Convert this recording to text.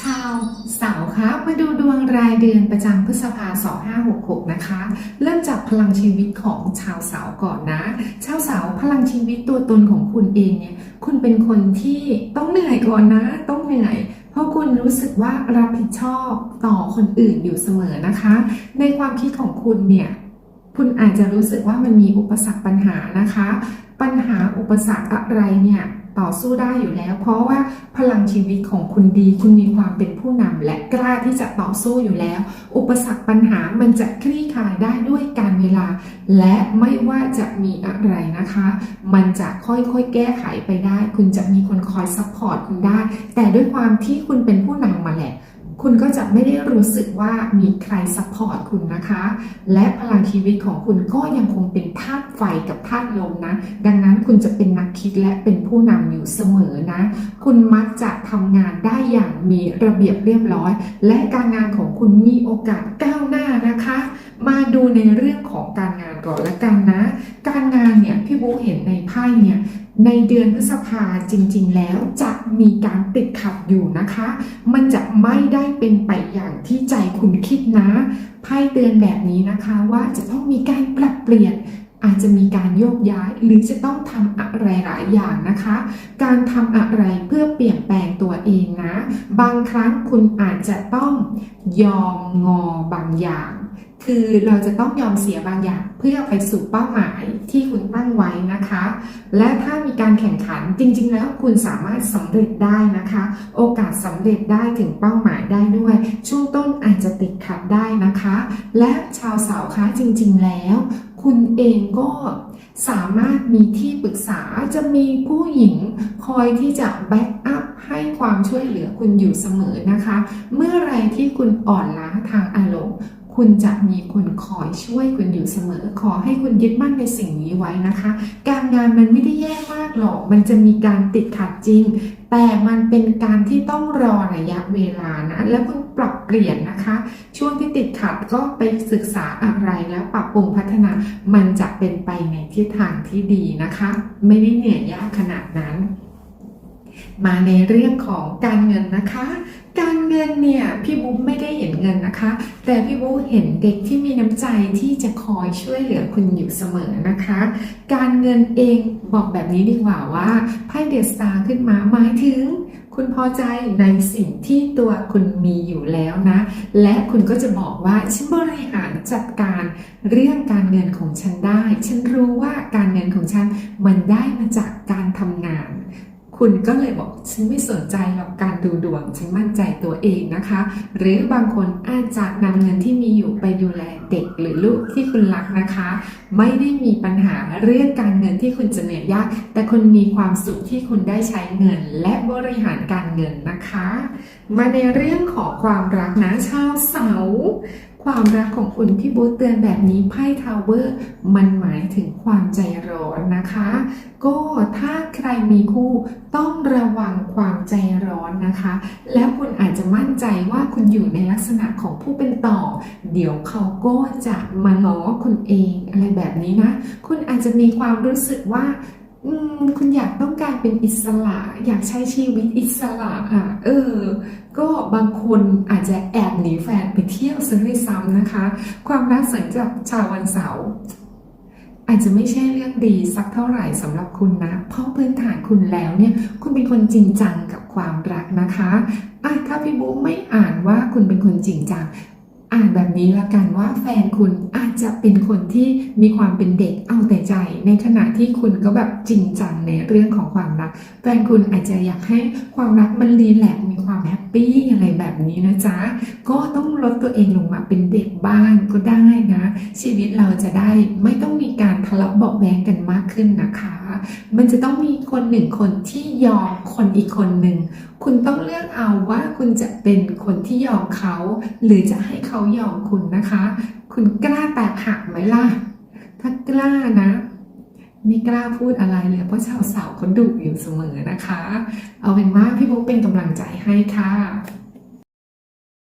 ชาวเสาร์คะมาดูดวงรายเดือนประจำพฤษภา 2566 นะคะ เริ่มจากพลังชีวิตของชาวเสาร์ก่อนนะ ชาวเสาร์พลังชีวิตตัวตนของคุณเองเนี่ย คุณเป็นคนที่ต้องเหนื่อยก่อนนะ ต้องเหนื่อยเพราะคุณรู้สึกว่ารับผิดชอบต่อคนอื่นอยู่เสมอนะคะ ในความคิดของคุณเนี่ย คุณอาจจะรู้สึกว่ามันมีอุปสรรคปัญหานะคะ ปัญหาอุปสรรคอะไรเนี่ยต่อสู้ได้อยู่แล้ว เพราะว่าพลังชีวิตของคุณดี คุณมีความเป็นผู้นำและกล้าที่จะต่อสู้อยู่แล้ว อุปสรรคปัญหามันจะคลี่คลายได้ด้วยการเวลา และไม่ว่าจะมีอะไรนะคะ มันจะค่อยๆแก้ไขไปได้ คุณจะมีคนคอยซัพพอร์ตคุณได้ แต่ด้วยความที่คุณเป็นผู้นำมาแหละ คุณก็จะไม่ได้รู้สึกว่ามีใครซัพพอร์ตคุณนะคะ และพลังชีวิตของคุณก็ยังคงเป็นธาตุไฟกับธาตุลมนะ ดังนั้นคุณจะเป็นนักคิดและเป็นผู้นำอยู่เสมอนะ คุณมักจะทำงานได้อย่างมีระเบียบเรียบร้อย และการงานของคุณมีโอกาสก้าวหน้า ดูในเรื่องของการงานก่อนละกันนะ การงานเนี่ยพี่บูเห็นในไพ่เนี่ยในเดือนพฤษภาจริง ๆ แล้วจะมีการติดขัดอยู่นะคะ มันจะไม่ได้เป็นไปอย่างที่ใจคุณคิดนะ ไพ่เตือนแบบนี้นะคะว่าจะต้องมีการปรับเปลี่ยนอาจจะมีการโยกย้ายหรือจะต้องทำอะไรหลายอย่างนะคะ การทำอะไรเพื่อเปลี่ยนแปลงตัวเองนะ บางครั้งคุณอาจจะต้องยอมงอบางอย่าง คือเราจะต้องยอมเสียบางอย่างเพื่อไปสู่เป้าหมายที่คุณตั้งไว้นะคะ และถ้ามีการแข่งขันจริง ๆ แล้วคุณสามารถสำเร็จได้นะคะ โอกาสสำเร็จได้ถึงเป้าหมายได้ด้วย ช่วงต้นอาจจะติดขัดได้นะคะ และชาวสาร์คะจริง ๆ แล้ว คุณเองก็สามารถมีที่ปรึกษาจะมีผู้หญิงคอยที่จะแบ็กอัพให้ความช่วยเหลือคุณอยู่เสมอนะคะ เมื่อไรที่คุณอ่อนล้าทางอารมณ์ คุณจะมีคนคอยช่วยคุณอยู่เสมอ ขอให้คุณยึดมั่นในสิ่งนี้ไว้นะคะ การงานมันไม่ได้แย่มากหรอก มันจะมีการติดขัดจริง แต่มันเป็นการที่ต้องรอระยะเวลานะ แล้วคุณปรับเปลี่ยนนะคะ ช่วงที่ติดขัดก็ไปศึกษาอะไรแล้วปรับปรุงพัฒนา มันจะเป็นไปในทิศทางที่ดีนะคะ ไม่ได้เหนื่อยยากขนาดนั้น มาในเรื่องของการเงินนะคะ การเงินเนี่ยพี่บุ๊ไม่ได้เห็นเงินนะคะ แต่พี่บุ๊เห็นเด็กที่มีน้ำใจที่จะคอยช่วยเหลือคุณอยู่เสมอนะคะ การเงินเองบอกแบบนี้ดีกว่าว่าไพ่เดสตาร์ขึ้นมาหมายถึงคุณพอใจในสิ่งที่ตัวคุณมีอยู่แล้วนะ และคุณก็จะบอกว่าฉันบริหารจัดการเรื่องการเงินของฉันได้ ฉันรู้ว่าการเงินของฉันมันได้มาจากการทำงาน คุณก็เลยบอกฉันไม่สนใจหรอกการดูดวง ฉันมั่นใจตัวเองนะคะ หรือบางคนอาจจะนำเงินที่มีอยู่ไปดูแลเด็กหรือลูกที่คุณรักนะคะ ไม่ได้มีปัญหาเรื่องการเงินที่คุณจะเหนื่อยยาก แต่คุณมีความสุขที่คุณได้ใช้เงินและบริหารการเงินนะคะ มาในเรื่องของความรักนะชาวเสาร์ ความรักของคุณพี่บูธเตือนแบบนี้ไพ่ทาวเวอร์มันหมายถึงความใจร้อนนะคะ ก็ถ้าใครมีคู่ต้องระวังความใจร้อนนะคะ แล้วคุณอาจจะมั่นใจว่าคุณอยู่ในลักษณะของผู้เป็นต่อ เดี๋ยวเขาก็จะมาง้อคุณเองอะไรแบบนี้นะ คุณอาจจะมีความรู้สึกว่าคุณอยากต้องการเป็นอิสระ อยากใช้ชีวิตอิสระอะเออ ก็บางคนอาจจะแอบหนีแฟนไปเที่ยวซะด้วยซ้ำ นะคะ ความรักสำหรับชาววันเสาร์อาจจะไม่ใช่เรื่องดีสักเท่าไหร่สำหรับคุณนะ เพราะพื้นฐานคุณแล้วเนี่ย คุณเป็นคนจริงจังกับความรักนะคะอะถ้าพี่บุ๊ไม่อ่านว่าคุณเป็นคนจริงจัง อ่านแบบนี้ละกันว่าแฟนคุณอาจจะเป็นคนที่มีความเป็นเด็กเอาแต่ใจ ในขณะที่คุณก็แบบจริงจังในเรื่องของความรัก แฟนคุณอาจจะอยากให้ความรักมันรีแลกมีความแฮปปี้อะไรแบบนี้นะจ๊ะก็ต้องลดตัวเองลงมาเป็นเด็กบ้างก็ได้นะ ชีวิตเราจะได้ไม่ต้องมีการ ทะเลาะเบาแวงกันมากขึ้นนะคะ มันจะต้องมีคนหนึ่งคนที่ยอมคนอีกคนหนึ่ง คุณต้องเลือกเอาว่าคุณจะเป็นคนที่ยอมเขา หรือจะให้เขายอมคุณนะคะ คุณกล้าแตกหักไหมล่ะ ถ้ากล้านะไม่กล้าพูดอะไรเลยเพราะชาวสาวเขาดุอยู่เสมอนะคะ เอาเป็นว่าพี่บุ๊กเป็นกำลังใจให้ค่ะ